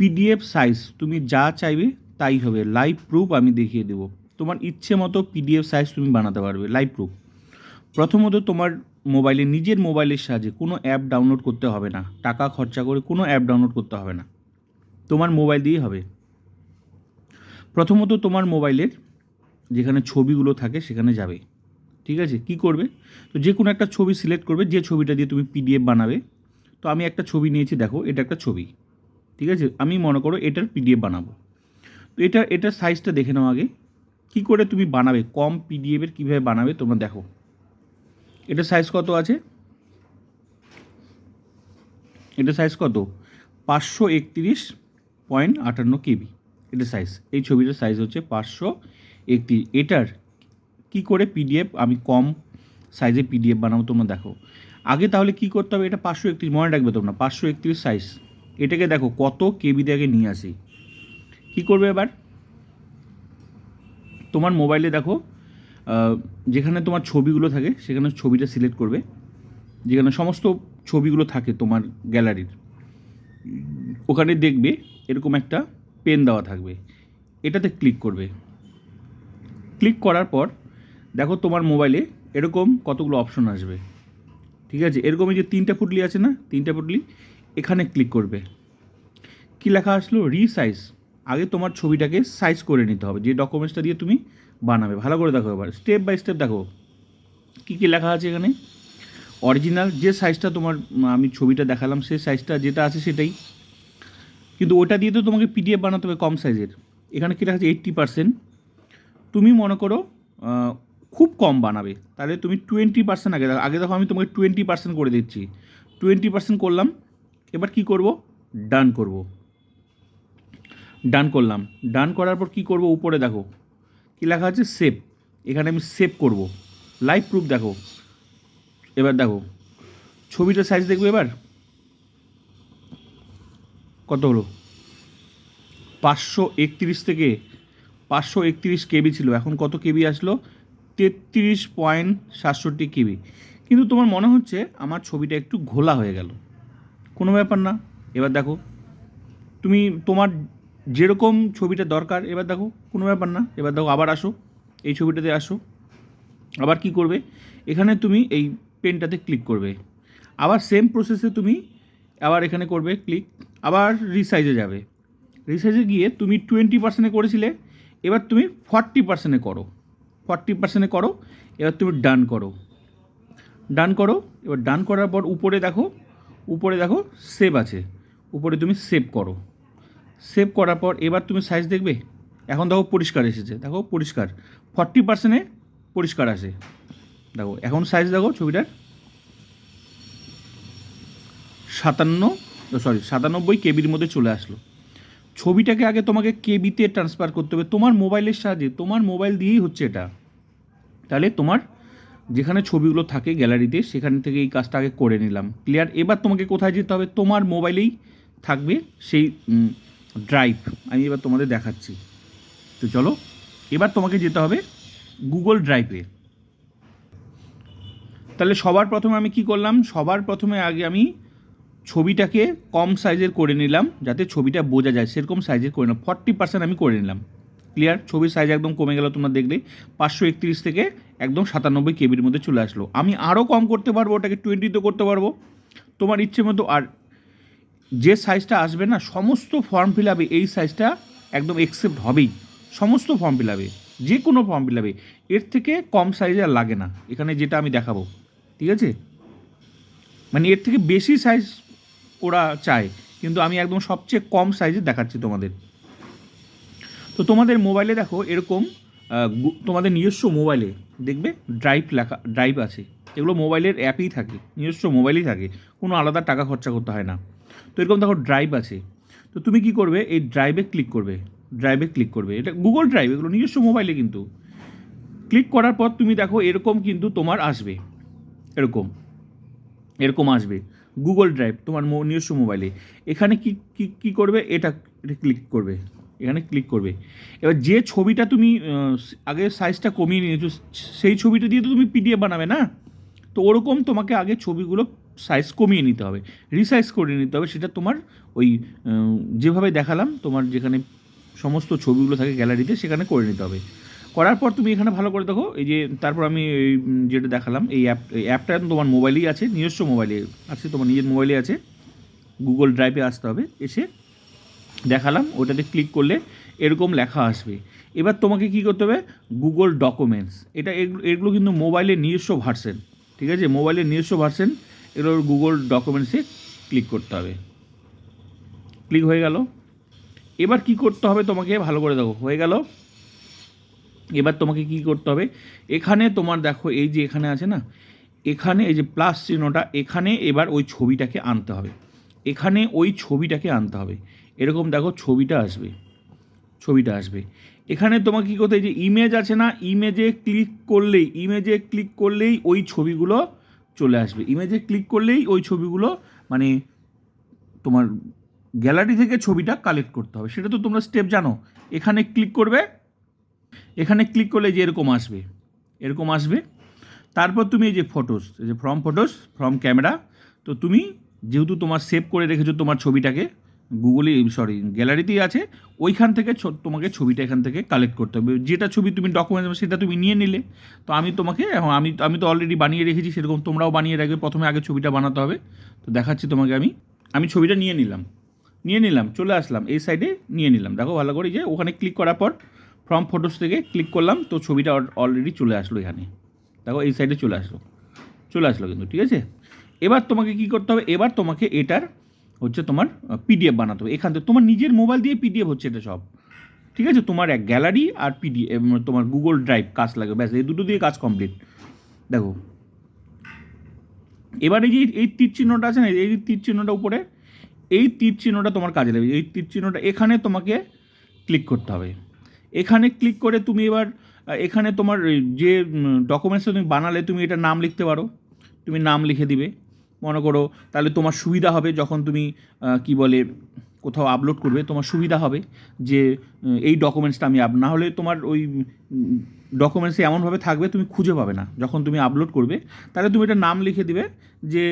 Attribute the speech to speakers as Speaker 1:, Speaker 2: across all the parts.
Speaker 1: PDF size তুমি যা চাইবে তাই হবে। লাইভ প্রুফ আমি দেখিয়ে দেবো। তোমার ইচ্ছে মতো পিডিএফ সাইজ তুমি বানাতে পারবে লাইভ প্রুফ প্রথমত তোমার মোবাইলে নিজের মোবাইলের সাহায্যে কোনো অ্যাপ ডাউনলোড করতে হবে না। টাকা খরচা করে কোনো অ্যাপ ডাউনলোড করতে হবে না। তোমার মোবাইল দিয়েই হবে। প্রথমত তোমার মোবাইলের যেখানে ছবিগুলো থাকে সেখানে যাবে। ঠিক আছে? কি করবে? তো যে কোনো একটা ছবি সিলেক্ট করবে, যে ছবিটা দিয়ে তুমি পিডিএফ বানাবে। তো আমি একটা ছবি নিয়েছি, দেখো, এটা একটা ছবি। ঠিক আছে? আমি মনে করো এটার পিডিএফ বানাবো। তো এটা এটার সাইজটা দেখে নাও আগে। কী করে তুমি বানাবে? কম পিডিএফের কীভাবে বানাবে তোমরা দেখো। এটা সাইজ কত আছে? এটা সাইজ কত? পাঁচশো একত্রিশ পয়েন্ট আটান্ন কেবি। এটা সাইজ এই ছবিটার সাইজ হচ্ছে পাঁচশো একত্রিশ। এটার কি করে পিডিএফ আমি কম সাইজে পিডিএফ বানাবো তোমরা দেখো। আগে তাহলে কি করতে হবে? এটা পাঁচশো একত্রিশ, মনে রাখবে তোমরা, পাঁচশো একত্রিশ সাইজ এটাকে দেখো, কত কেবিতে আগে নিয়ে আসি। কী করবে এবার? তোমার মোবাইলে দেখো যেখানে তোমার ছবিগুলো থাকে, সেখানে ছবিটা সিলেক্ট করবে। যেখানে সমস্ত ছবিগুলো থাকে তোমার গ্যালারির, ওখানে দেখবে এরকম একটা পেন দেওয়া থাকবে। এটাতে ক্লিক করবে। ক্লিক করার পর দেখো তোমার মোবাইলে এরকম কতগুলো অপশন আসবে। ঠিক আছে? এরকম এই যে তিনটা পুটলি আছে না? তিনটা পুটলি। এখানে ক্লিক করবে। কি লেখা আসলো? রিসাইজ আগে তোমার ছবিটাকে সাইজ করে নিতে হবে, যে ডকুমেন্টসটা দিয়ে তুমি বানাবে। ভালো করে দেখো এবার স্টেপ বাই স্টেপ দেখো। কী কী লেখা আছে এখানে? অরিজিনাল যে সাইজটা তোমার, আমি ছবিটা দেখালাম, সেই সাইজটা যেটা আছে সেটাই। কিন্তু ওটা দিয়ে তো তোমাকে পিডিএফ বানাতে হবে কম সাইজের এখানে কী লেখা আছে? এইট্টি পার্সেন্ট তুমি মনে করো খুব কম বানাবে। তাহলে তুমি টোয়েন্টি পার্সেন্ট আগে আগে দেখো আমি তোমাকে টোয়েন্টি পার্সেন্ট করে দিচ্ছি। টোয়েন্টি পার্সেন্ট করলাম এবার কি করব? ডান করব। ডান করলাম। ডান করার পর কি করব? উপরে দেখো, কি লেখা আছে? সেভ এখানে আমি সেভ করব। লাইভ প্রুফ দেখো। এবার দেখো ছবিটার সাইজ দেখবে এবার? কত হলো? পাঁচশো একত্রিশ থেকে পাঁচশো একত্রিশ কেবি ছিল। এখন কত কেবি আসলো? তেত্রিশ পয়েন্ট সাতষট্টি কেবি। কিন্তু তোমার মনে হচ্ছে আমার ছবিটা একটু ঘোলা হয়ে গেল। কোনো ব্যাপার না। এবার দেখো, তুমি তোমার যেরকম ছবিটা দরকার, এবার দেখো, কোনো ব্যাপার না। এবার দেখো, আবার আসো, এই ছবিটাতে আসো। আবার কি করবে? এখানে তুমি এই পেনটাতে ক্লিক করবে। আবার সেম প্রসেসে তুমি আবার এখানে করবে, ক্লিক, আবার রিসাইজে যাবে। রিসাইজে গিয়ে তুমি টোয়েন্টি পার্সেন্টে করেছিলে, এবার তুমি ফর্টি পার্সেন্টে করো। ফর্টি পার্সেন্টে করো, এবার তুমি ডান করো। ডান করো, এবার ডান করার পর উপরে দেখো উপরে দেখো সেভ আছে। উপরে তুমি সেভ করো। সেভ করার পর এবার তুমি সাইজ দেখবে। এখন দেখো পরিষ্কার এসেছে। দেখো পরিষ্কার। ফর্টি পার্সেন্টে পরিষ্কার আসে দেখো, এখন সাইজ দেখো ছবিটার সাতান্ন সরি সাতানব্বই কেবির মধ্যে চলে আসলো। ছবিটাকে আগে তোমাকে কেবিতে ট্রান্সফার করতে হবে। তোমার মোবাইলের সাহায্যে, তোমার মোবাইল দিয়েই হচ্ছে এটা। তাহলে তোমার যেখানে ছবিগুলো থাকে গ্যালারিতে, সেখান থেকে এই কাজটা আগে করে নিলাম। ক্লিয়ার? এবার তোমাকে কোথায় যেতে হবে? তোমার মোবাইলেই থাকবে সেই ড্রাইভ। আমি এবার তোমাদের দেখাচ্ছি। তো চলো, এবার তোমাকে যেতে হবে গুগল ড্রাইভে। তাহলে সবার প্রথমে আমি কি করলাম? সবার প্রথমে আগে আমি ছবিটাকে কম সাইজের করে নিলাম, যাতে ছবিটা বোঝা যায়। সেরকম সাইজের করে নিলাম। ফর্টি পার্সেন্ট আমি করে নিলাম। ক্লিয়ার? ছবির সাইজ একদম কমে গেল তোমরা দেখলে। পাঁচশো একত্রিশ থেকে একদম সাতানব্বই কেবির মধ্যে চলে আসলো। আমি আরও কম করতে পারব, ওটাকে টোয়েন্টিতে করতে পারব। তোমার ইচ্ছে মতো আর যে সাইজটা আসবে না, সমস্ত ফর্ম ফিল আপে এই সাইজটা একদম একসেপ্ট হবেই। সমস্ত ফর্ম ফিল আপে যে কোনো ফর্ম ফিল আপে এর থেকে কম সাইজে আর লাগে না। এখানে যেটা আমি দেখাবো, ঠিক আছে? মানে এর থেকে বেশি সাইজ ওরা চায়, কিন্তু আমি একদম সবচেয়ে কম সাইজে দেখাচ্ছি তোমাদের। তো তোমাদের মোবাইলে দেখো, এরকম তোমাদের নিজস্ব মোবাইলে দেখবে ড্রাইভ লেখা ড্রাইভ আছে। এগুলো মোবাইলের অ্যাপেই থাকে, নিজস্ব মোবাইলেই থাকে। কোনো আলাদা টাকা খরচা করতে হয় না। তো এরকম দেখো ড্রাইভ আছে। তো তুমি কি করবে? এই ড্রাইভে ক্লিক করবে ড্রাইভে ক্লিক করবে। এটা গুগল ড্রাইভ এগুলো নিজস্ব মোবাইলে কিন্তু। ক্লিক করার পর তুমি দেখো এরকম কিন্তু তোমার আসবে। এরকম এরকম আসবে। গুগল ড্রাইভ তোমার নিজস্ব মোবাইলে। এখানে কি কি করবে? এটা ক্লিক করবে। এখানে ক্লিক করবে। এবার যে ছবিটা তুমি আগে সাইজটা কমিয়ে নিয়েছো, সেই ছবিটা দিয়ে তো তুমি পিডিএফ বানাবে না? তো ওরকম তোমাকে আগে ছবিগুলো সাইজ কমিয়ে নিতে হবে রিসাইজ করে নিতে হবে। সেটা তোমার ওই যেভাবে দেখালাম, তোমার যেখানে সমস্ত ছবিগুলো থাকে গ্যালারিতে সেখানে করে নিতে হবে। করার পর তুমি এখানে ভালো করে দেখো, এই যে তারপর আমি এই যেটা দেখালাম, এই অ্যাপ এই অ্যাপটা তোমার মোবাইলেই আছে, নিজস্ব মোবাইলে আছে, তোমার নিজের মোবাইলে আছে। গুগল ড্রাইভে আসতে হবে, এসে দেখালাম, ওটাতে ক্লিক করলে এরকম লেখা আসবে। এবার তোমাকে কি করতে হবে? গুগল ডকুমেন্টস এটা এগুলো কিন্তু মোবাইলের নিজস্ব ভার্সেন ঠিক আছে? মোবাইলের নিজস্ব ভার্সেন এগুলো গুগল ডকুমেন্টসে ক্লিক করতে হবে। ক্লিক হয়ে গেল। এবার কি করতে হবে তোমাকে? ভালো করে দেখো, হয়ে গেল। এবার তোমাকে কি করতে হবে? এখানে তোমার দেখো, এই যে এখানে আছে না? এখানে এই যে প্লাস চিহ্নটা, এখানে এবার ওই ছবিটাকে আনতে হবে। এখানে ওই ছবিটাকে আনতে হবে। এরকম দেখো ছবিটা আসবে ছবিটা আসবে। এখানে তোমাকে কী করতে যে ইমেজ আছে না ইমেজে ক্লিক করলেই ইমেজে ক্লিক করলেই ওই ছবিগুলো চলে আসবে। ইমেজে ক্লিক করলেই ওই ছবিগুলো মানে তোমার গ্যালারি থেকে ছবিটা কালেক্ট করতে হবে। সেটা তো তোমরা স্টেপ জানো। এখানে ক্লিক করবে, এখানে ক্লিক করলে যে এরকম আসবে এরকম আসবে। তারপর তুমি এই যে ফটোস যে ফ্রম ফটোস ফ্রম ক্যামেরা তো তুমি যেহেতু তোমার সেভ করে রেখেছো তোমার ছবিটাকে গুগলে সরি গ্যালারিতেই আছে, ওইখান থেকে তোমাকে ছবিটা এখান থেকে কালেক্ট করতে হবে। যেটা ছবি তুমি ডকুমেন্ট সেটা তুমি নিয়ে নিলে। তো আমি তোমাকে, এখন আমি আমি তো অলরেডি বানিয়ে রেখেছি, সেরকম তোমরাও বানিয়ে রাখবে, প্রথমে আগে ছবিটা বানাতে হবে। তো দেখাচ্ছি তোমাকে আমি। আমি ছবিটা নিয়ে নিলাম। নিয়ে নিলাম, চলে আসলাম, এই সাইডে নিয়ে নিলাম। দেখো, ভালো করে যে ওখানে ক্লিক করার পর ফ্রম ফটোস থেকে ক্লিক করলাম, তো ছবিটা অলরেডি চলে আসলো এখানে। দেখো, এই সাইডে চলে আসলো। চলে আসলো কিন্তু, ঠিক আছে? এবার তোমাকে কি করতে হবে? এবার তোমাকে এটার হচ্ছে তোমার পিডিএফ বানাতে হবে। এখান থেকে তোমার নিজের মোবাইল দিয়ে পিডিএফ হচ্ছে এটা সব। ঠিক আছে? তোমার এক গ্যালারি আর পিডিএফ তোমার গুগল ড্রাইভ কাজ লাগে, ব্যাস, এই দুটো দিয়ে কাজ কমপ্লিট দেখো। এবার যে এই তীর চিহ্নটা আছে না, এই তীর চিহ্নটা উপরে, এই তীর চিহ্নটা তোমার কাজে লাগবে। এই তীর চিহ্নটা, এখানে তোমাকে ক্লিক করতে হবে। এখানে ক্লিক করে তুমি এবার এখানে তোমার যে ডকুমেন্টসটা তুমি বানালে তুমি এটা নাম লিখতে পারো। তুমি নাম লিখে দিবে। মনে করো, তাহলে তোমার সুবিধা হবে যখন তুমি কি বলে, কোথাও আপলোড করবে, তোমার সুবিধা হবে যে এই ডকুমেন্টসটা আমি আপ না হলে তোমার ওই ডকুমেন্টসে এমনভাবে থাকবে তুমি খুঁজে পাবে না যখন তুমি আপলোড করবে। তাহলে তুমি এটা নাম লিখে দিবে যে,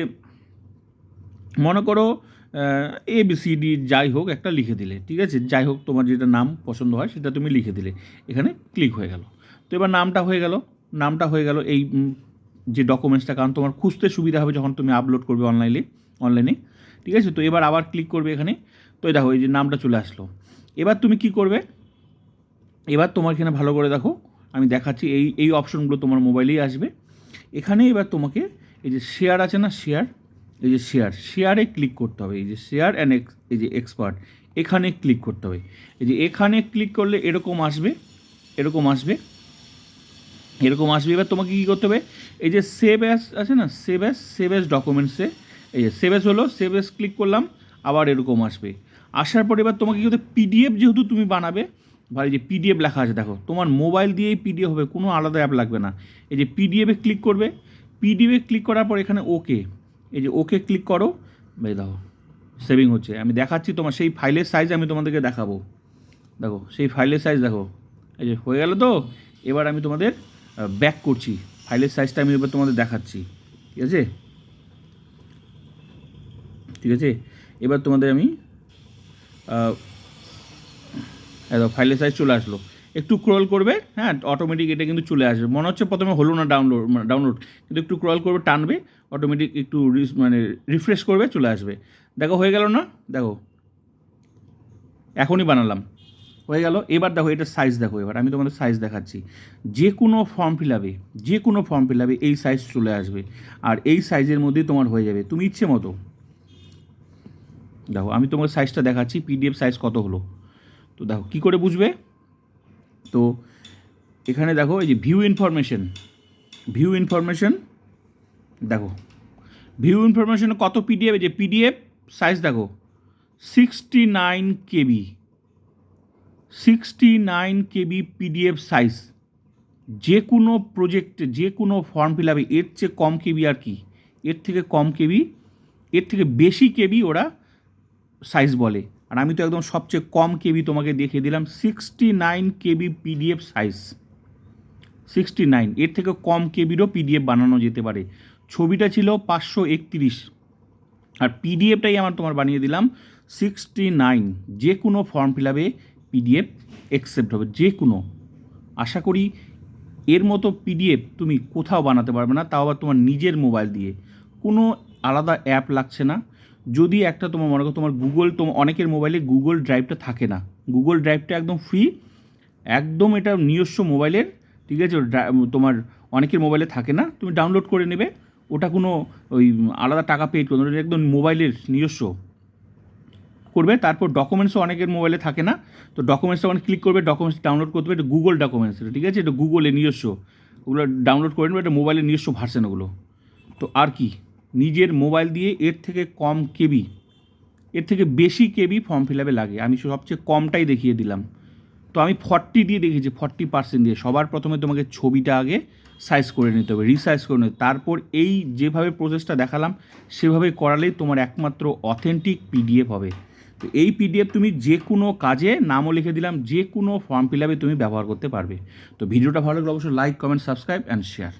Speaker 1: মনে করো এ বি সি ডি যাই হোক একটা লিখে দিলে, ঠিক আছে? যাই হোক তোমার যেটা নাম পছন্দ হয় সেটা তুমি লিখে দিলে। এখানে ক্লিক হয়ে গেল। তো এবার নামটা হয়ে গেল, নামটা হয়ে গেল এই যে ডকুমেন্টসটা কারণ তোমার খুঁজতে সুবিধা হবে যখন তুমি আপলোড করবে অনলাইনে অনলাইনে ঠিক আছে? তো এবার আবার ক্লিক করবে এখানে। তো এই দেখো, এই যে নামটা চলে আসলো। এবার তুমি কি করবে? এবার তোমার এখানে ভালো করে দেখো, আমি দেখাচ্ছি, এই এই অপশনগুলো তোমার মোবাইলেই আসবে। এখানে এবার তোমাকে এই যে শেয়ার আছে না শেয়ার এই যে শেয়ার শেয়ারে ক্লিক করতে হবে। এই যে শেয়ার অ্যান্ড এই যে এক্সপার্ট এখানে ক্লিক করতে হবে। এই যে এখানে ক্লিক করলে এরকম আসবে এরকম আসবে। এরকম আসবে। এবার তোমাকে কী করতে হবে? এই যে সেভ অ্যাস আছে না? সেভ অ্যাস সেভ অ্যাস ডকুমেন্টসে এই যে সেভ অ্যাস হলো সেভ অ্যাস ক্লিক করলাম, আবার এরকম আসবে। আসার পর এবার তোমাকে কী করতে পিডিএফ যেহেতু তুমি বানাবে ভাই যে পিডিএফ লেখা আছে, দেখো, তোমার মোবাইল দিয়েই পিডিএফ হবে, কোনো আলাদা অ্যাপ লাগবে না। এই যে পিডিএফে ক্লিক করবে পিডিএফে ক্লিক করার পর এখানে ওকে এই যে ওকে ক্লিক করো ভাই দেখো সেভিং হচ্ছে। আমি দেখাচ্ছি তোমার, সেই ফাইলের সাইজ আমি তোমাদেরকে দেখাবো। দেখো, সেই ফাইলের সাইজ দেখো। এই যে হয়ে গেল তো? এবার আমি তোমাদের ব্যাক করছি। ফাইলের সাইজটা আমি এবার তোমাদের দেখাচ্ছি। ঠিক আছে? ঠিক আছে? এবার তোমাদের আমি ফাইলের সাইজ চলে আসলো। একটু ক্রল করবে হ্যাঁ অটোমেটিক এটা কিন্তু চলে আসবে। মনে হচ্ছে প্রথমে হলো না ডাউনলোড ডাউনলোড কিন্তু একটু ক্রল করবে, টানবে অটোমেটিক একটু মানে রিফ্রেশ করবে, চলে আসবে। দেখো, হয়ে গেল না? দেখো। এখনই বানালাম। হয়ে গেল। এবার দেখো এটা সাইজ দেখো, এবার আমি তোমাদের সাইজ দেখাচ্ছি। যে কোনো ফর্ম ফিল আপে যে কোনো ফর্ম ফিল আপে এই সাইজ চলে আসবে। আর এই সাইজের মধ্যেই তোমার হয়ে যাবে। তুমি ইচ্ছে মতো, দেখো, আমি তোমার সাইজটা দেখাচ্ছি পিডিএফ সাইজ কত হলো। তো দেখো, কী করে বুঝবে? তো এখানে দেখো, এই যে ভিউ ইনফরমেশন ভিউ ইনফরমেশন দেখো ভিউ ইনফরমেশনে কত পিডিএফ যে পিডিএফ সাইজ দেখো sixty nine KB sixty nine KB PDF size যে কোনো প্রজেক্টে যে কোনো ফর্ম ফিল আপে এর চেয়ে কম কেবি আর কি? এর থেকে কম কেবি এর থেকে বেশি কেবি ওরা সাইজ বলে। আর আমি তো একদম সবচেয়ে কম কেবি তোমাকে দেখিয়ে দিলাম sixty nine KB PDF size sixty nine এর থেকে কম কেবিরও পিডিএফ বানানো যেতে পারে। ছবিটা ছিল পাঁচশো একত্রিশ। আর পিডিএফটাই আমার তোমার বানিয়ে দিলাম সিক্সটি নাইন যে কোনো ফর্ম ফিল আপে পিডিএফ অ্যাকসেপ্ট হবে, যে কোনো। আশা করি এর মতো পিডিএফ তুমি কোথাও বানাতে পারবে না, তাও আবার তোমার নিজের মোবাইল দিয়ে। কোনো আলাদা অ্যাপ লাগছে না। যদি একটা তোমার, মনে করো তোমার গুগল তোমার অনেকের মোবাইলে গুগল ড্রাইভটা থাকে না। গুগল ড্রাইভটা একদম ফ্রি একদম এটা নিজস্ব মোবাইলের, ঠিক আছে? তোমার অনেকের মোবাইলে থাকে না, তুমি ডাউনলোড করে নেবে। ওটা কোনো ওই আলাদা টাকা পেড ওটা একদম মোবাইলের, নিজস্ব। করবে, তারপর ডকুমেন্টসও অনেকের মোবাইলে থাকে না, তো ডকুমেন্টসটা মানে ক্লিক করবে ডকুমেন্টস ডাউনলোড করতে হবে, এটা গুগল ডকুমেন্টস ঠিক আছে? এটা গুগলে নিজস্ব, ওগুলো ডাউনলোড করে নেবে, এটা মোবাইলের নিজস্ব ভার্সন ওগুলো। তো আর কি, নিজের মোবাইল দিয়ে এর থেকে কম কেবি, এর থেকে বেশি কেবি ফর্ম ফিল আপে লাগে। আমি সবচেয়ে কমটাই দেখিয়ে দিলাম। তো আমি ফর্টি দিয়ে দেখেছি ফর্টি পার্সেন্ট দিয়ে। সবার প্রথমে তোমাকে ছবিটা আগে সাইজ করে নিতে হবে রিসাইজ করে নিতে তারপর এই যেভাবে প্রসেসটা দেখালাম, সেভাবে করালেই তোমার একমাত্র অথেন্টিক পিডিএফ হবে। তো এই পিডিএফ তুমি যে কোনো কাজে নামও লিখে দিলাম, যে কোনো ফর্ম ফিল আপে তুমি ব্যবহার করতে পারবে। তো ভিডিওটা ভালো লাগলে অবশ্যই like comment subscribe and share